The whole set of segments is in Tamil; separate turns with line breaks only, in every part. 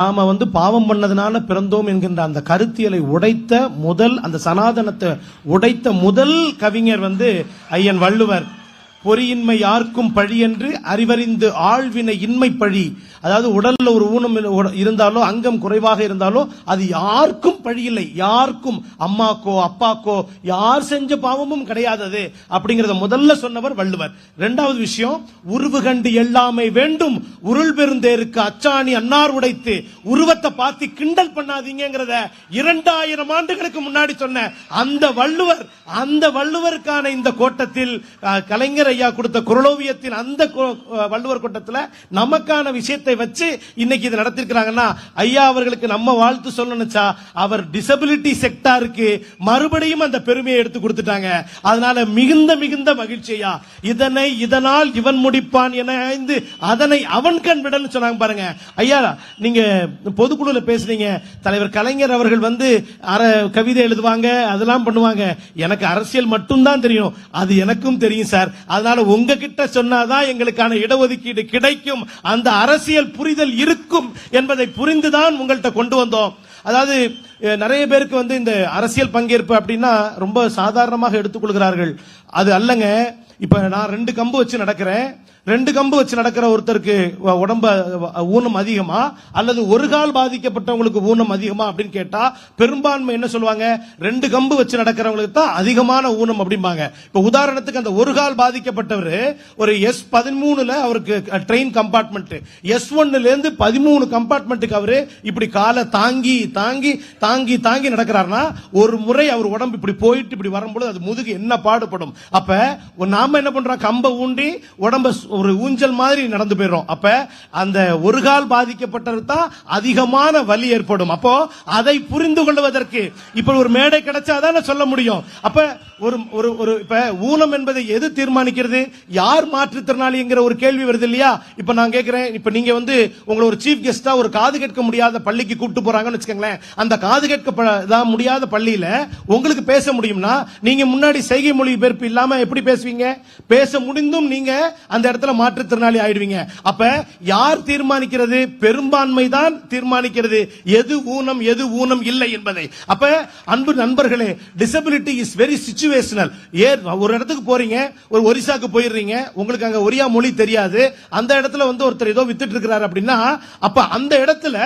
நாம வந்து பாவம் பண்ணதுனால பிறந்தோம் என்கின்ற அந்த கருத்தியலை உடைத்த முதல் அந்த சனாதனத்தை உடைத்த முதல் கவிஞர் வந்து ஐயன் வள்ளுவர். பொறியின்மை யாருக்கும் பழி என்று அறிவறிந்து ஆழ்வினை இன்மை பழி. அதாவது உடல்ல ஒரு ஊனம் இருந்தாலோ அங்கம் குறைவாக இருந்தாலோ அது யாருக்கும் பழி இல்லை. யாருக்கும்? அம்மாக்கோ அப்பாக்கோ யார் செஞ்ச பாவமும் கிடையாதது. அப்படிங்கறத முதல்ல சொன்னவர் வள்ளுவர். இரண்டாவது விஷயம் உருவு கண்டு எல்லாமே வேண்டும். உருள் பெருந்தேருக்கு அச்சாணி அன்னார் உடைத்து உருவத்தை பார்த்து கிண்டல் பண்ணாதீங்கிறத இரண்டாயிரம் ஆண்டுகளுக்கு முன்னாடி சொன்ன அந்த வள்ளுவர் அந்த வள்ளுவருக்கான இந்த கோட்டத்தில் கலைஞர் கலைஞர் ஐயா கொடுத்த குரலோவியத்தின் அந்த வள்ளுவர் கூட்டத்தில் நமக்கான விஷயத்தை வச்சு இன்னைக்கு இது நடத்திருக்கிறாங்கன்னா ஐயா அவர்களுக்கு நம்ம வாழ்த்து சொல்லணுச்சா அவர் டிசபிலிட்டி செக்டாருக்கு மறுபடியும் அந்த பெருமையை எடுத்து கொடுத்துட்டாங்க. அதனால மிகுந்த மிகுந்த மகிழ்ச்சி ஐயா. இதனை இதனால் இவன் முடிப்பான் என ஐந்து அதனை அவன் கண் விடன்னு சொன்னாங்க பாருங்க. ஐயா நீங்க பொதுக்குழுல பேசுனீங்க. தலைவர் கலைஞர் அவர்கள் வந்து அர கவிதை எழுதுவாங்க அதெல்லாம் பண்ணுவாங்க. எனக்கு அரசியல் மட்டும்தான் தெரியும். அது எனக்கும் தெரியும் சார். அதனால உங்ககிட்ட சொன்னாதான் எங்களுக்கான இடஒதுக்கீடு கிடைக்கும். அந்த அரசியல் புரிதல் இருக்கும் என்பதை புரிந்துதான் உங்கள்கிட்ட கொண்டு வந்தோம். அதாவது நிறைய பேருக்கு வந்து இந்த அரசியல் பங்கேற்பு அப்படின்னா ரொம்ப சாதாரணமாக எடுத்துக்கொள்கிறார்கள். அது அல்லங்க இப்ப நான் ரெண்டு கம்பு வச்சு நடக்கிறேன். ரெண்டு கம்பு வச்சு நடக்கிற ஒருத்தருக்கு உடம்ப ஊனம் அதிகமா? அல்லது ஒரு கால் பாதிக்கப்பட்டவங்களுக்கு ஊனம் அதிகமா அப்படின்னு கேட்டா பெரும்பான்மை என்ன சொல்லுவாங்க? ரெண்டு கம்பு வச்சு நடக்கிறவங்களுக்கு தான் அதிகமான ஊனம் அப்படிம்பாங்க. இப்ப உதாரணத்துக்கு அந்த ஒரு கால் பாதிக்கப்பட்டவர் ஒரு எஸ் பதிமூணுல அவருக்கு ட்ரெயின் கம்பார்ட்மெண்ட் எஸ் ஒன்னுல இருந்து பதிமூணு கம்பார்ட்மெண்ட்டுக்கு அவரு இப்படி காலை தாங்கி தாங்கி தாங்கி தாங்கி நடக்கிறாருன்னா ஒரு முறை அவர் உடம்பு இப்படி போயிட்டு இப்படி வரும்போது அது முதுகு என்ன பாடுபடும்? அப்ப நாம என்ன பண்றோம்? கம்பை ஊண்டி உடம்ப ஒரு ஊஞ்சல் மாதிரி நடந்து போயிடும் அப்ப அந்த ஒரு கால் பாதிக்கப்பட்டது தான் அதிகமான வலி ஏற்படும். அப்போ அதை புரிந்து கொள்வதற்கு இப்ப ஒரு மேடை கிடைச்சாதான் சொல்ல முடியும். அப்ப ஒரு ஒரு ஒரு இப்ப ஊனம் என்பதை எது தீர்மானிக்கிறது? யார் மாற்றுத்திறனாளிங்கிற ஒரு கேள்வி வருது இல்லையா? இப்ப நான் கேட்கிறேன் இப்ப நீங்க வந்து உங்களை ஒரு சீஃப் கெஸ்டா ஒரு காது கேட்க முடியாத பள்ளிக்கு கூப்பிட்டு போறாங்கன்னு வச்சுக்கோங்களேன். அந்த காது கேட்க முடியாத பள்ளியில உங்களுக்கு பேச முடியும்னா நீங்க முன்னாடி செய்கை மொழி பெயர்ப்பு இல்லாம எப்படி பேசுவீங்க? பேச முடிந்தும் நீங்க அந்த இடத்துல மாற்றுத்திறனாளி ஆயிடுவீங்க. அப்ப யார் தீர்மானிக்கிறது? பெரும்பான்மை தான் தீர்மானிக்கிறது. எது ஊனம் எது ஊனம் இல்லை என்பதை. அப்ப அன்பு நண்பர்களே டிசபிலிட்டி இஸ் வெரி சிச்சுவேஷனல் ஏ ஒரு இடத்துக்கு போறீங்க ஒரு ஒரிசாக்கு போயிடுறீங்க உங்களுக்கு அங்க ஒரியா மொழி தெரியாது. அந்த இடத்துல வந்து ஒருத்தர் ஏதோ வித்துட்டு இருக்கிறாரு அப்படின்னா அப்ப அந்த இடத்துல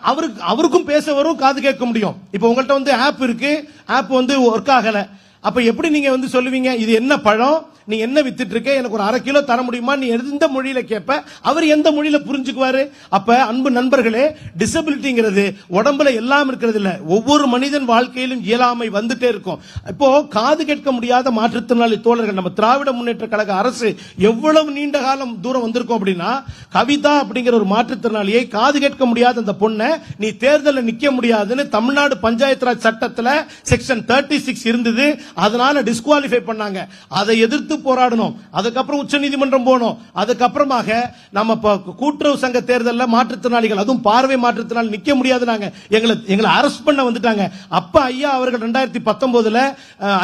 அவருக்கு அவருக்கும் பேச வரும் காது கேட்க முடியும். இப்ப உங்கள்ட்ட வந்து ஆப் இருக்கு. ஆப் வந்து ஒர்க் ஆகல. அப்ப எப்படி நீங்க வந்து சொல்லுவீங்க? இது என்ன பழம்? நீ என்ன வித்துட்டு இருக்க? எனக்கு ஒரு அரை கிலோ தர முடியுமா? நீ எந்த மொழியில கேட்ப அவர் எந்த மொழியில புரிஞ்சுக்குவாரு? அப்ப அன்பு நண்பர்களே டிசபிலிட்டிங்கிறது உடம்புல எல்லாம் இருக்கிறது இல்ல. ஒவ்வொரு மனிதன் வாழ்க்கையிலும் இயலாமை வந்துட்டே இருக்கும். இப்போ காது கேட்க முடியாத மாற்றுத்திறனாளி தோழர்கள் நம்ம திராவிட முன்னேற்ற கழக அரசு எவ்வளவு நீண்ட காலம் தூரம் வந்திருக்கோம் அப்படின்னா கவிதா அப்படிங்கிற ஒரு மாற்றுத்திறனாளியை காது கேட்க முடியாத அந்த பொண்ணை நீ தேர்தலில் நிக்க முடியாதுன்னு தமிழ்நாடு பஞ்சாயத்து ராஜ் சட்டத்தில் செக்ஷன் தேர்ட்டி சிக்ஸ் இருந்தது. அதனால டிஸ்குவாலிஃபை பண்ணாங்க. அதை எதிர்த்து போராடணும். அதுக்கப்புறம் உச்சநீதிமன்றம் போனோம் அதுக்கப்புறமாக நம்ம கூட்டுறவு சங்க தேர்தலில் மாற்றுத்திறனாளிகள் அதுவும் பார்வை மாற்றுத்திறனாளி நிக்க முடியாது நாங்க எங்களை எங்களை அரெஸ்ட் பண்ண வந்துட்டாங்க. அப்ப ஐயா அவர்கள் ரெண்டாயிரத்தி பத்தொன்பதுல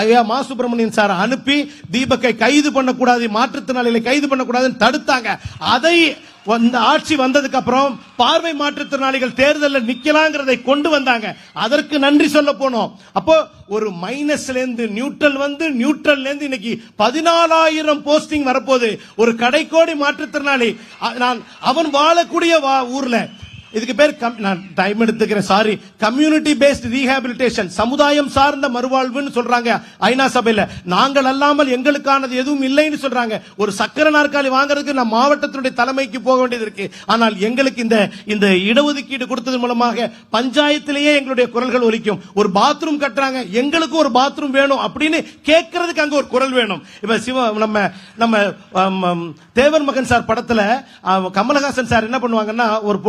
ஐயா மா சுப்பிரமணியன் சார் அனுப்பி தீபக்கை கைது பண்ணக்கூடாது மாற்றுத்திறனாளிகளை கைது பண்ணக்கூடாதுன்னு தடுத்தாங்க. அதை இந்த ஆட்சி வந்ததுக்கு அப்புறம் பார்வை மாற்றுத்திறனாளிகள் தேர்தலில் நிக்கலாங்கிறதை கொண்டு வந்தாங்க. அதற்கு நன்றி சொல்ல போனோம். அப்போ ஒரு மைனஸ்ல இருந்து நியூட்ரல் வந்து நியூட்ரல்ல இருந்து இன்னைக்கு பதினாலாயிரம் போஸ்டிங் வரப்போகுது. ஒரு கடைக்கோடி மாற்றுத்திறனாளி நான் அவன் வாழக்கூடிய வா- ஊர்ல. இதுக்கு பேர் கம்- நான் டைம் எடுத்துக்கிறேன். சாரி கம்யூனிட்டி பேஸ்ட் ரீஹாபிலிட்டேஷன் சமுதாயம் சார்ந்த மறுவாழ்வுன்னு சொல்றாங்க ஐநா சபையில. நாங்கள் அல்லாமல் எங்களுக்கானது எதுவும் இல்லைன்னு சொல்றாங்க. ஒரு சக்கர நாற்காலி வாங்குறதுக்கு நான் மாவட்டத்தினுடைய தலைமைக்கு போக வேண்டியது இருக்கு. ஆனால் எங்களுக்கு இந்த இந்த இடஒதுக்கீடு கொடுத்தது மூலமாக பஞ்சாயத்திலேயே எங்களுடைய குரல்கள் ஒலிக்கும். ஒரு பாத்ரூம் கட்டுறாங்க. எங்களுக்கும் ஒரு பாத்ரூம் வேணும் அப்படின்னு கேட்கறதுக்கு அங்க ஒரு குரல் வேணும். இப்ப சிவ நம்ம நம்ம தேவர் மகன் சார் படத்துல கமலஹாசன் சார் என்ன பண்ணுவாங்கன்னா ஒரு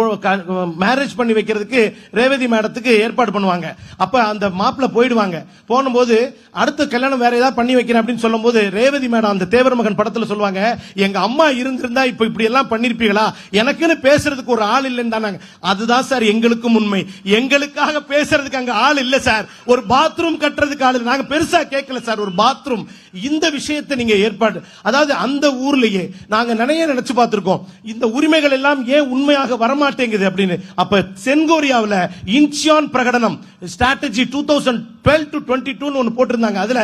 மேரேஜ் பண்ணி வைக்கிறதுக்கு ரேவதி மேடத்துக்கு ஏற்பாடு பண்ணுவாங்க. அப்ப அந்த மாப்பிள்ள போயிடுவாங்க. போனும்போது அடுத்த கல்யாணம் வேற ஏதாவது பண்ணி வைக்கிறேன் அப்படின்னு சொல்லும்போது ரேவதி மேடம் அந்த தேவர் மகன் படத்துல சொல்லுவாங்க எங்க அம்மா இருந்திருந்தா இப்ப இப்படி எல்லாம் பண்ணிருப்பீங்களா? எனக்குன்னு பேசுறதுக்கு ஒரு ஆள் இல்லைன்னு தானாங்க. அதுதான் சார் எங்களுக்கும் உண்மை. எங்களுக்காக பேசுறதுக்கு அங்க ஆள் இல்ல சார். ஒரு பாத்ரூம் கட்டுறதுக்கு ஆள் நாங்க பெருசா கேட்கல சார். ஒரு பாத்ரூம் இந்த விஷயத்தை நீங்க ஏற்பாடு அதாவது அந்த ஊர்லயே நாங்க நிறைய நினைச்சு பார்த்திருக்கோம். இந்த உரிமைகள் எல்லாம் ஏன் உண்மையாக வரமாட்டேங்குது அப்படின்னு? அப்ப சென்கோரியாவுல இன்ச்சியான் பிரகடனம் strategy two thousand twelve to twenty டூன்னு ஒன்று போட்டிருந்தாங்க. அதுல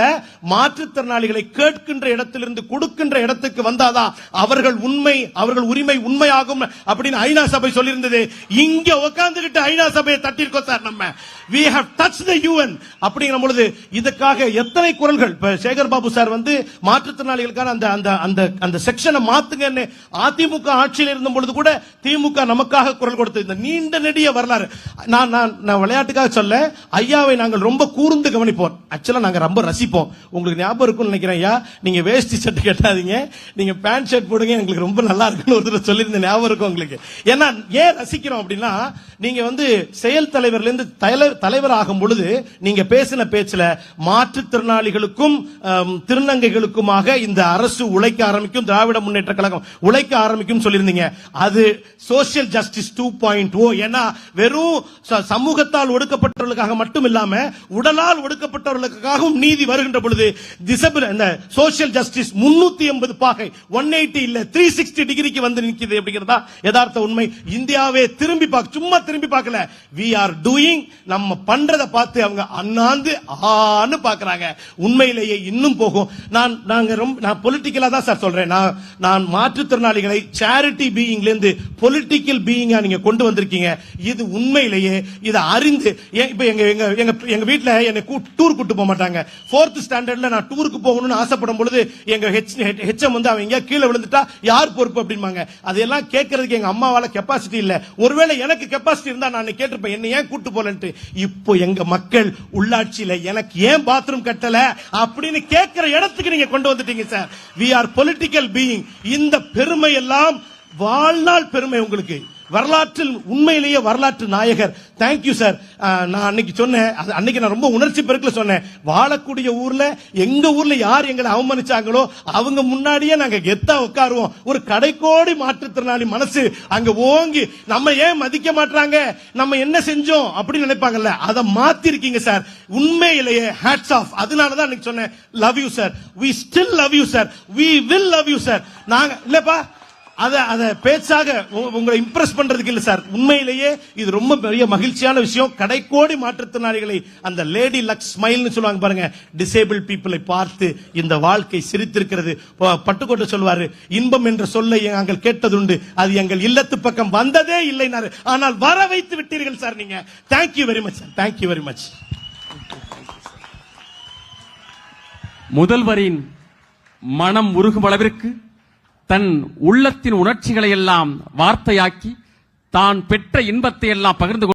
மாற்றுத்திறனாளிகளை கேட்கின்ற இடத்திலிருந்து கொடுக்கின்ற இடத்துக்கு வந்தாதான் அவர்கள் உண்மை அவர்கள் உரிமை உண்மையாகும் அப்படின்னு ஐநா சபை சொல்லியிருந்தது. இங்க உட்கார்ந்துகிட்டு ஐநா சபையை தட்டிருக்கோம் சார் நம்ம. We have touch the UN அப்படிங்கிற பொழுது இதுக்காக எத்தனை குரல்கள்? இப்ப சேகர் பாபு சார் வந்து மாற்றுத்திறனாளிகளுக்கான அந்த அந்த அந்த அந்த செக்ஷனை மாத்துங்கன்னு அதிமுக ஆட்சியில் இருந்த பொழுது கூட திமுக நமக்காக குரல் கொடுத்தது இந்த நீண்ட நெடிய வரலாறு. நான் நான் நான் விளையாட்டுக்காக சொல்ல ஐயாவை நாங்கள் ரொம்ப கூர்ந்து கவனிப்போம். ஆக்சுவலாக நாங்கள் ரொம்ப ரசிப்போம். உங்களுக்கு ஞாபகம் இருக்கும்னு நினைக்கிறேன் ஐயா. நீங்கள் வேஷ்டி ஷர்ட் கட்டாதீங்க. நீங்கள் பேண்ட் ஷர்ட் போடுங்க எங்களுக்கு ரொம்ப நல்லா இருக்குன்னு ஒருத்தர் சொல்லியிருந்த ஞாபகம் இருக்கும் உங்களுக்கு. ஏன்னா ஏன் ரசிக்கிறோம் அப்படின்னா நீங்கள் வந்து செயல் தலைவர்லேருந்து தலைவர் தலைவர் ஆகும் பொழுது நீங்கள் பேசின பேச்சில் மாற்றுத்திறனாளிகளுக்கும் திருநங்கைகளுக்குமாக இந்த அரசு உழைக்க ஆரம்பிக்கும் திராவிட முன்னேற்ற கழகம் உழைக்க ஆரம்பிக்கும் சொல்லியிருந்தீங்க. அது social justice two point o ஏன்னா வெறும் சமூகத்தால் சமூகத்தால் ஒடுக்கப்பட்டவர்களுக்காக மட்டும் இல்லாம உடலால் ஒடுக்கப்பட்டவர்களுக்காகவும் நீதி வருகின்ற பொழுது டிசபிள் இந்த சோசியல் ஜஸ்டிஸ் முன்னூத்தி எண்பது பாகை ஒன் எயிட்டி இல்ல த்ரீ சிக்ஸ்டி டிகிரிக்கு வந்து நிற்கிறது அப்படிங்கிறதா யதார்த்த உண்மை. இந்தியாவே திரும்பி பார்க்க சும்மா திரும்பி பார்க்கல வி ஆர் டூயிங் நம்ம பண்றதை பார்த்து அவங்க அண்ணாந்து ஆன்னு பாக்குறாங்க. உண்மையிலேயே இன்னும் போகும். நான் நாங்க ரொம்ப நான் பொலிட்டிக்கலா தான் சார் சொல்றேன். நான் நான் மாற்றுத்திறனாளிகளை சேரிட்டி பீயிங்ல இருந்து பொலிட்டிக்கல் பீயிங்கா நீங்க கொண்டு வந்திருக்கீங்க. இது உண்மையிலேயே இதை அறிந்து இப்ப இப்போ எங்க எங்க எங்க எங்க வீட்ல என்னை டூர் கூட்டு போக மாட்டாங்க. ஃபோர்த் ஸ்டாண்டர்ட்ல நான் டூருக்கு போகணும்னு ஆசைப்படும் பொழுது எங்க ஹெச்எம் வந்து அவங்க கீழே விழுந்துட்டா யார் பொறுப்பு அப்படிம்பாங்க. அதெல்லாம் கேட்கறதுக்கு எங்க அம்மாவால கெப்பாசிட்டி இல்ல. ஒருவேளை எனக்கு கெப்பாசிட்டி இருந்தா நான் கேட்டிருப்பேன் என்ன ஏன் கூட்டு போலன்ட்டு? இப்போ எங்க மக்கள் உள்ளாட்சியில எனக்கு ஏன் பாத்ரூம் கட்டல அப்படின்னு கேட்கிற இடத்துக்கு நீங்க கொண்டு வந்துட்டீங்க sir we are political being இந்த பெருமை எல்லாம் வாழ்நாள் பெருமை உங்களுக்கு. வரலாற்றில் உண்மையிலேயே வரலாற்று நாயகர். தேங்க்யூ சார் நான் அன்னைக்கு சொன்னேன். அது அன்னைக்கு நான் ரொம்ப உணர்ச்சி பெருக்கில் சொன்னேன். வாழக்கூடிய ஊர்ல எங்க ஊர்ல யார் எங்களை அவமானிச்சாங்களோ அவங்க முன்னாடியே நாங்க கெத்தா உட்காருவோம். ஒரு கடைக்கோடி மாற்றுத்திறனாளி மனசு அங்க ஓங்கி நம்ம ஏன் மதிக்க மாட்டாங்க நம்ம என்ன செஞ்சோம்? அப்படின்னு நினைப்பாங்கல்ல. அதை மாத்திருக்கீங்க சார் உண்மையிலேயே ஹேட்ஸ் ஆஃப் அதனால தான் அன்னைக்கு சொன்னேன் love you sir we still love you sir we will love you sir நாங்க இல்லப்பா அதை அதை பேச்சாக உ- உங்களை இம்ப்ரெஸ் பண்றதுக்கு இல்ல சார். உண்மையிலேயே இது ரொம்ப பெரிய மகிழ்ச்சியான விஷயம். கடைக்கோடி மாற்றுத்திறனாளிகளை அந்த லேடி லக் ஸ்மைல்னு சொல்லுவாங்க பாருங்க. டிசேபிள் பீப்புளை பார்த்து இந்த வாழ்க்கை சிரித்திருக்கிறது. பட்டுக்கோட்டை சொல்வாரு இன்பம் என்ற சொல்லை நாங்கள் கேட்டதுண்டு. அது எங்கள் இல்லத்து பக்கம் வந்ததே இல்லைனாரு. ஆனால் வர வைத்து விட்டீர்கள் சார் நீங்க. Thank you very much sir thank you very much
முதல்வரின் மனம் உருகும் அளவிற்கு தன் உள்ளத்தின் உணர்ச்சிகளை எல்லாம் வார்த்தையாக்கி தான் பெற்ற இன்பத்தை எல்லாம் பகிர்ந்து